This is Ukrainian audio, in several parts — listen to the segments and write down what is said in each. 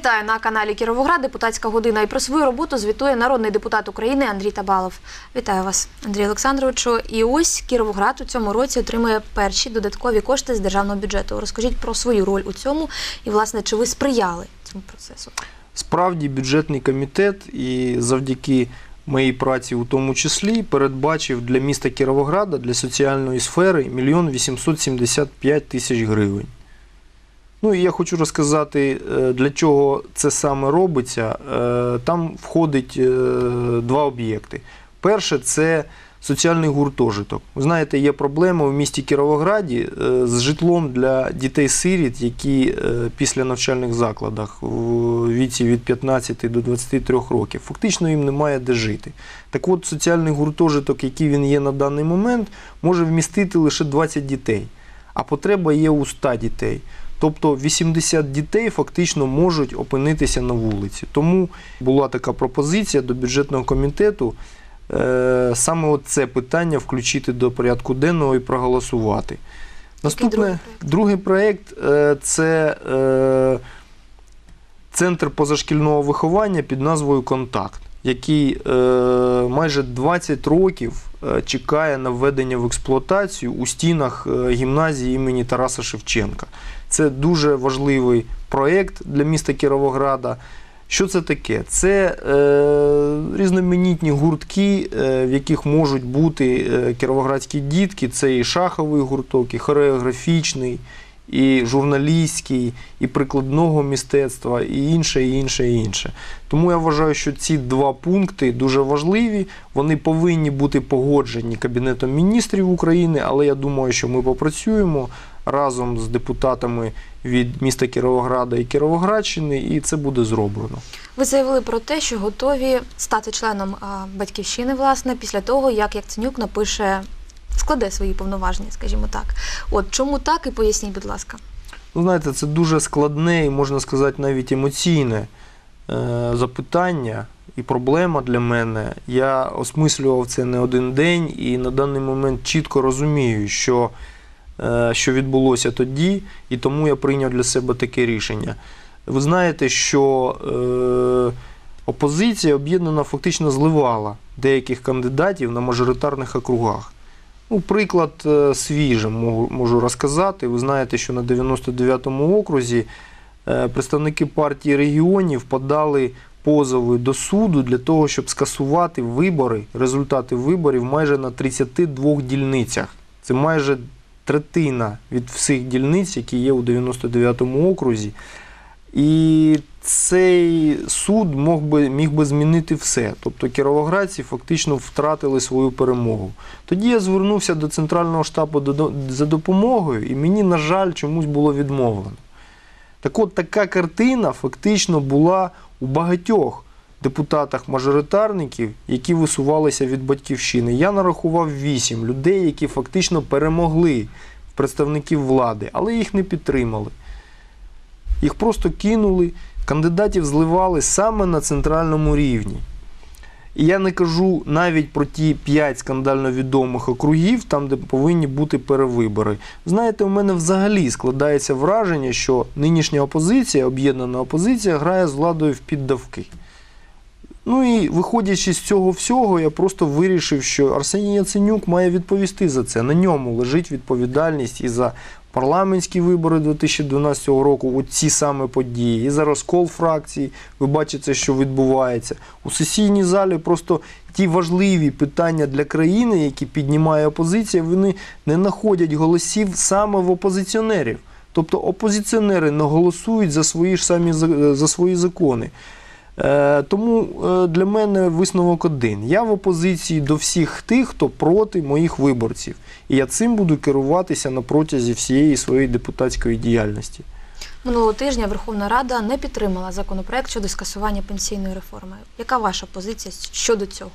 Вітаю на каналі Кіровоград. Депутатська година. І про свою роботу звітує народний депутат України Андрій Табалов. Вітаю вас, Андрій Олександровичу. І ось Кіровоград у цьому році отримує перші додаткові кошти з державного бюджету. Розкажіть про свою роль у цьому і, власне, чи ви сприяли цьому процесу? Справді бюджетний комітет і завдяки моїй праці у тому числі передбачив для міста Кіровограда для соціальної сфери 1 мільйон 875 тисяч гривень. Ну і я хочу розказати, е, для чого це саме робиться. Е, Там входить е, два об'єкти. Перше це соціальний гуртожиток. Ви знаєте, є проблема в місті Кіровограді з житлом для дітей-сиріт, які після навчальних закладах в віці від 15 до 23 років. Фактично їм немає де жити. Так от, соціальний гуртожиток, який він є на даний момент, може вмістити лише 20 дітей, а потреба є у 100 дітей. Тобто 80 дітей фактично можуть опинитися на вулиці. Тому була така пропозиція до бюджетного комітету е, саме це питання включити до порядку денного і проголосувати. Наступне другий проєкт е, це е, центр позашкільного виховання під назвою Контакт, який е, майже 20 років е, чекає на введення в експлуатацію у стінах е, гімназії імені Тараса Шевченка. Це дуже важливий проєкт для міста Кіровограда. Що це таке? Це е, різноманітні гуртки, е, в яких можуть бути е, кіровоградські дітки. Це і шаховий гурток, і хореографічний, і журналістський, і прикладного мистецтва, і інше, і інше, і інше. Тому я вважаю, що ці два пункти дуже важливі. Вони повинні бути погоджені Кабінетом міністрів України, але я думаю, що ми попрацюємо разом з депутатами від міста Кіровограда і Кіровоградщини, і це буде зроблено. Ви заявили про те, що готові стати членом батьківщини, власне, після того, як Яценюк напише, складе свої повноваження, скажімо так. От чому так і поясніть, будь ласка. Ну, знаєте, це дуже складне і можна сказати навіть емоційне е, запитання і проблема для мене. Я осмислював це не один день і на даний момент чітко розумію, що, що відбулося тоді, і тому я прийняв для себе таке рішення. Ви знаєте, що е, опозиція об'єднана фактично зливала деяких кандидатів на мажоритарних округах. Ну, приклад е, свіжий можу, розказати. Ви знаєте, що на 99-му окрузі е, представники партії регіонів подали позови до суду для того, щоб скасувати вибори, результати виборів майже на 32 дільницях. Це майже третина від всіх дільниць, які є у 99-му окрузі. І цей суд мог би, міг би змінити все. Тобто кіровоградці фактично втратили свою перемогу. Тоді я звернувся до Центрального штабу за допомогою, і мені, на жаль, чомусь було відмовлено. Так от така картина фактично була у багатьох депутатах-мажоритарників, які висувалися від батьківщини. Я нарахував вісім людей, які фактично перемогли представників влади, але їх не підтримали. Їх просто кинули, кандидатів зливали саме на центральному рівні. І я не кажу навіть про ті п'ять скандально відомих округів, там, де повинні бути перевибори. Знаєте, у мене взагалі складається враження, що нинішня опозиція, об'єднана опозиція, грає з владою в піддавки. Ну і виходячи з цього всього, я просто вирішив, що Арсеній Яценюк має відповісти за це. На ньому лежить відповідальність і за парламентські вибори 2012 року, от ці саме події, і за розкол фракцій. Ви бачите, що відбувається. У сесійній залі просто ті важливі питання для країни, які піднімає опозиція, вони не знаходять голосів саме в опозиціонерів. Тобто опозиціонери не голосують за свої ж самі за свої закони. Е, Тому е, для мене висновок один. Я в опозиції до всіх тих, хто проти моїх виборців. І я цим буду керуватися на протязі всієї своєї депутатської діяльності. Минулого тижня Верховна Рада не підтримала законопроект щодо скасування пенсійної реформи. Яка ваша позиція щодо цього?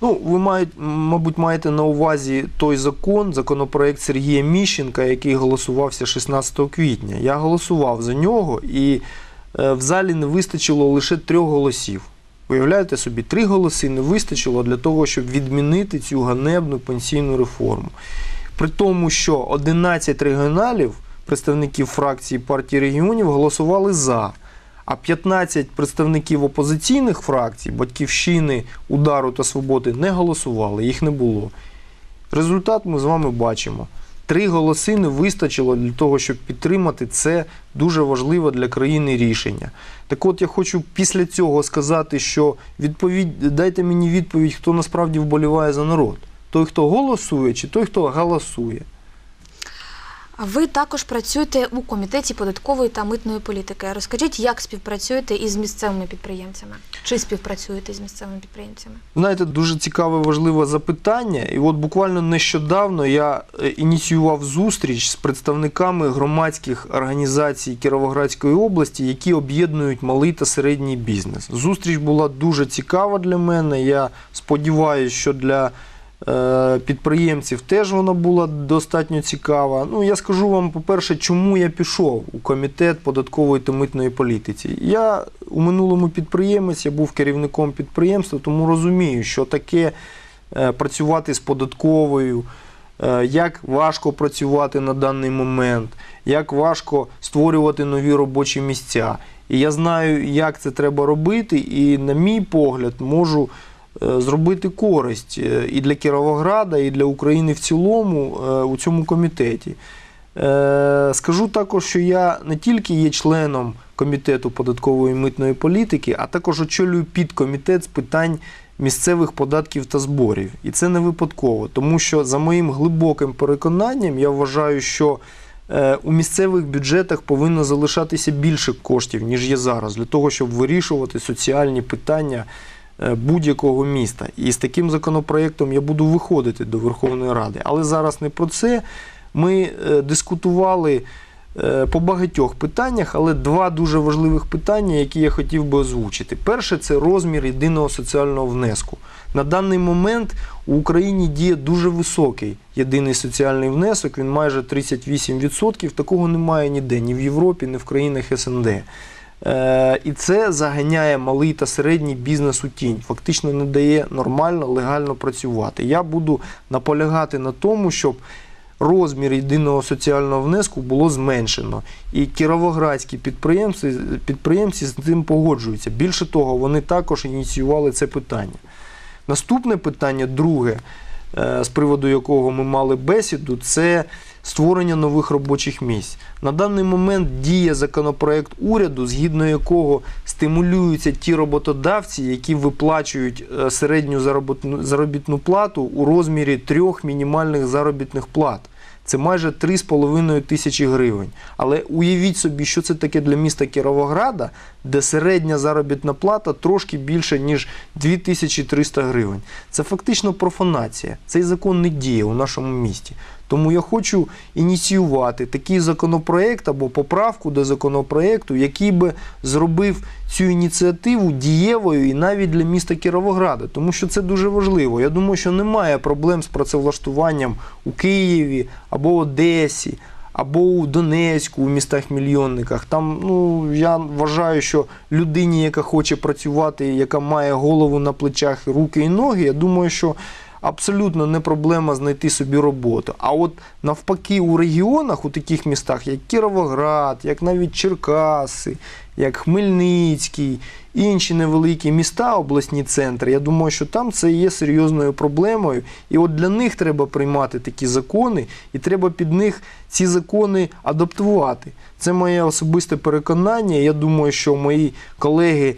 Ну, ви мають, мабуть, маєте на увазі той закон, законопроект Сергія Міщенка, який голосувався 16 квітня. Я голосував за нього, і в залі не вистачило лише трьох голосів. Уявляєте собі, три голоси не вистачило для того, щоб відмінити цю ганебну пенсійну реформу. При тому, що 11 регіоналів, представників фракції партії регіонів, голосували за. а 15 представників опозиційних фракцій, батьківщини, удару та свободи не голосували, їх не було. Результат ми з вами бачимо. Три голоси не вистачило для того, щоб підтримати це дуже важливе для країни рішення. Так от я хочу після цього сказати, що відповідь, дайте мені відповідь, хто насправді вболіває за народ. Той, хто голосує, чи той, хто галасує. Ви також працюєте у комітеті податкової та митної політики. Розкажіть, як співпрацюєте із місцевими підприємцями? Чи співпрацюєте з місцевими підприємцями? Знаєте, дуже цікаве, важливе запитання. І от буквально нещодавно я е, ініціював зустріч з представниками громадських організацій Кіровоградської області, які об'єднують малий та середній бізнес. Зустріч була дуже цікава для мене. Я сподіваюся, що для підприємців теж вона була достатньо цікава. Ну, я скажу вам, по-перше, чому я пішов у комітет податкової та митної політиці. Я у минулому підприємець, я був керівником підприємства, тому розумію, що таке е, працювати з податковою, е, як важко працювати на даний момент, як важко створювати нові робочі місця. І я знаю, як це треба робити, і, на мій погляд, можу е, зробити користь е, і для Кіровограда, і для України в цілому е, у цьому комітеті. Е, Скажу також, що я не тільки є членом комітету податкової і митної політики, а також очолюю підкомітет з питань місцевих податків та зборів. І це не випадково, тому що за моїм глибоким переконанням я вважаю, що е, у місцевих бюджетах повинно залишатися більше коштів, ніж є зараз, для того, щоб вирішувати соціальні питання е, будь-якого міста. І з таким законопроєктом я буду виходити до Верховної Ради. Але зараз не про це. Ми е, дискутували е, по багатьох питаннях, але два дуже важливих питання, які я хотів би озвучити. Перше це розмір єдиного соціального внеску. На даний момент у Україні діє дуже високий єдиний соціальний внесок, він майже 38%. Такого немає ніде, ні в Європі, ні в країнах СНД. Е, І це заганяє малий та середній бізнес у тінь, фактично не дає нормально, легально працювати. Я буду наполягати на тому, щоб розмір єдиного соціального внеску було зменшено. І кіровоградські підприємці, підприємці з цим погоджуються. Більше того, вони також ініціювали це питання. Наступне питання, друге, е, з приводу якого ми мали бесіду, це створення нових робочих місць. На даний момент діє законопроект уряду, згідно якого стимулюються ті роботодавці, які виплачують е, середню заробітну, заробітну плату у розмірі трьох мінімальних заробітних плат. Це майже 3,5 тисячі гривень. Але уявіть собі, що це таке для міста Кіровограда, де середня заробітна плата трошки більше, ніж 2300 гривень. Це фактично профанація. Цей закон не діє у нашому місті. Тому я хочу ініціювати такий законопроект або поправку до законопроекту, який би зробив цю ініціативу дієвою і навіть для міста Кіровограда, тому що це дуже важливо. Я думаю, що немає проблем з працевлаштуванням у Києві або Одесі. Або у Донецьку, у містах-мільйонниках. Там, ну, я вважаю, що людині, яка хоче працювати, яка має голову на плечах, руки і ноги, я думаю, що абсолютно не проблема знайти собі роботу. А от навпаки, у регіонах, у таких містах, як Кіровоград, як навіть Черкаси, як Хмельницький, інші невеликі міста, обласні центри, я думаю, що там це є серйозною проблемою. І от для них треба приймати такі закони, і треба під них ці закони адаптувати. Це моє особисте переконання. Я думаю, що мої колеги.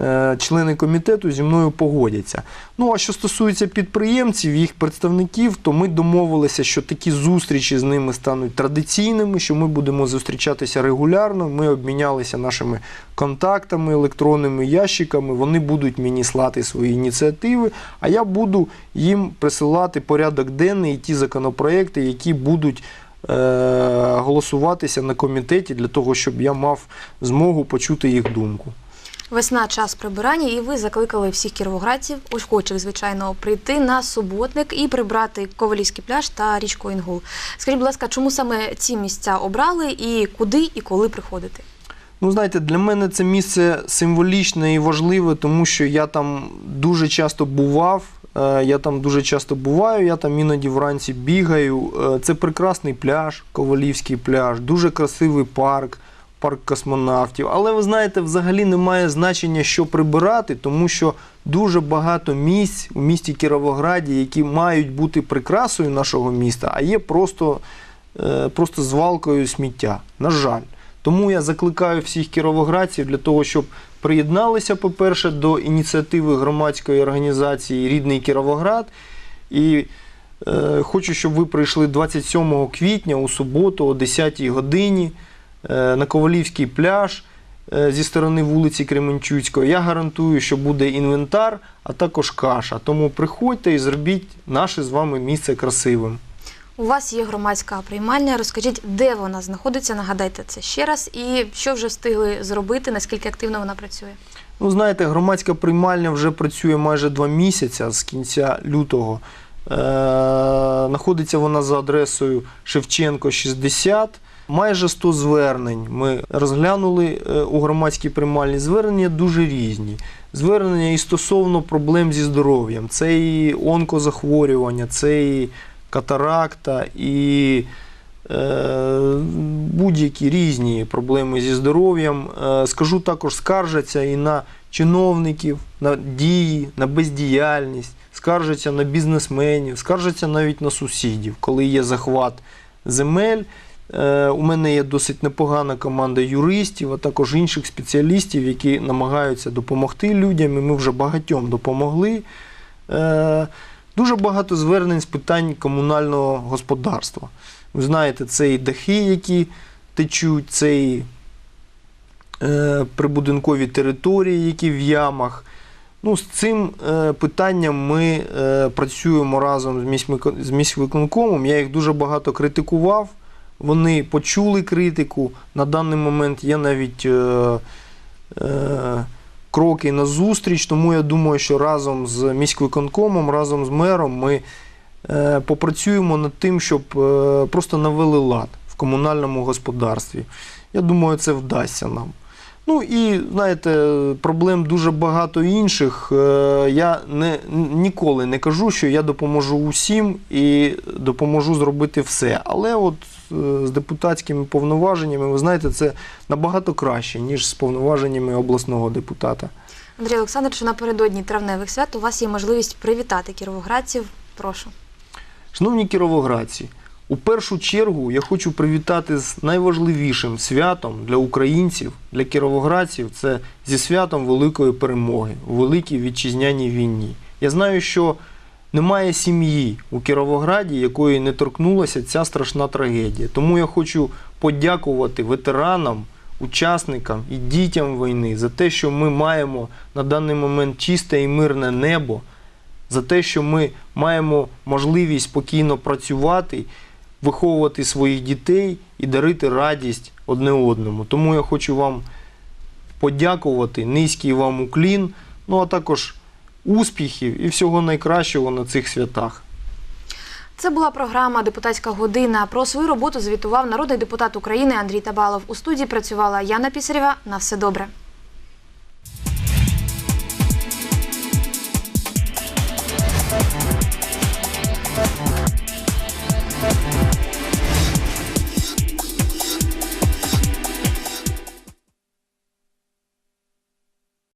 Е, Члени комітету зі мною погодяться. Ну а що стосується підприємців, їх представників, то ми домовилися, що такі зустрічі з ними стануть традиційними, що ми будемо зустрічатися регулярно. Ми обмінялися нашими контактами, електронними ящиками. Вони будуть мені слати свої ініціативи, а я буду їм присилати порядок денний і ті законопроекти, які будуть. е, Голосуватися на комітеті для того, щоб я мав змогу почути їх думку. Весна час прибирання, і ви закликали всіх кіровоградців, охочих, звичайно, прийти на суботник і прибрати Ковалівський пляж та річку Інгул. Скажіть, будь ласка, чому саме ці місця обрали і куди і коли приходити? Ну, знаєте, для мене це місце символічне і важливе, тому що я там дуже часто бував. е, Я там дуже часто буваю, я там іноді вранці бігаю. Е, Це прекрасний пляж, Ковалівський пляж, дуже красивий парк. Парк космонавтів. Але ви знаєте, взагалі немає значення, що прибирати, тому що дуже багато місць у місті Кіровограді, які мають бути прикрасою нашого міста, а є просто, е, просто звалкою сміття. На жаль. Тому я закликаю всіх кіровоградців для того, щоб приєдналися, по-перше, до ініціативи громадської організації Рідний Кіровоград. І е, хочу, щоб ви прийшли 27 квітня у суботу о 10 годині на Ковалівський пляж е, зі сторони вулиці Кременчуцької. Я гарантую, що буде інвентар, а також каша. Тому приходьте і зробіть наше з вами місце красивим. У вас є громадська приймальня. Розкажіть, де вона знаходиться? Нагадайте це ще раз, і що вже встигли зробити, наскільки активно вона працює. Ну, знаєте, громадська приймальня вже працює майже два місяці з кінця лютого. Е, знаходиться вона за адресою Шевченко 60. Майже 100 звернень ми розглянули е, у громадській приймальні. Звернення дуже різні. Звернення і стосовно проблем зі здоров'ям. Це і онкозахворювання, це і катаракта, і е, будь-які різні проблеми зі здоров'ям. Е, скажу також, скаржаться і на чиновників, на дії, на бездіяльність, скаржаться на бізнесменів, скаржаться навіть на сусідів, коли є захват земель. Е, У мене є досить непогана команда юристів, а також інших спеціалістів, які намагаються допомогти людям, і ми вже багатьом допомогли. Е, Дуже багато звернень з питань комунального господарства. Ви знаєте, це і дахи, які течуть, це і е, прибудинкові території, які в ямах. Ну, з цим питанням ми працюємо разом з міськвиконкомом. Я їх дуже багато критикував. Вони почули критику. На даний момент є навіть е, е, кроки на зустріч, тому я думаю, що разом з міськвиконкомом, разом з мером ми е, попрацюємо над тим, щоб е, просто навели лад в комунальному господарстві. Я думаю, це вдасться нам. Ну і знаєте, проблем дуже багато інших. Е, Я не, ніколи не кажу, що я допоможу усім і допоможу зробити все. Але от з депутатськими повноваженнями, ви знаєте, це набагато краще, ніж з повноваженнями обласного депутата. Андрій Олександрович, напередодні травневих свят у вас є можливість привітати кіровоградців. Прошу. Шановні кіровоградці, у першу чергу я хочу привітати з найважливішим святом для українців, для кіровоградців це зі святом великої перемоги у великій вітчизняній війні. Я знаю, що немає сім'ї у Кіровограді, якої не торкнулася ця страшна трагедія. Тому я хочу подякувати ветеранам, учасникам і дітям війни за те, що ми маємо на даний момент чисте і мирне небо за те, що ми маємо можливість спокійно працювати, виховувати своїх дітей і дарити радість одне одному. Тому я хочу вам подякувати, низький вам уклін, ну а також успіхів і всього найкращого на цих святах. Це була програма Депутатська година. Про свою роботу звітував народний депутат України Андрій Табалов. У студії працювала Яна Пісарєва. На все добре.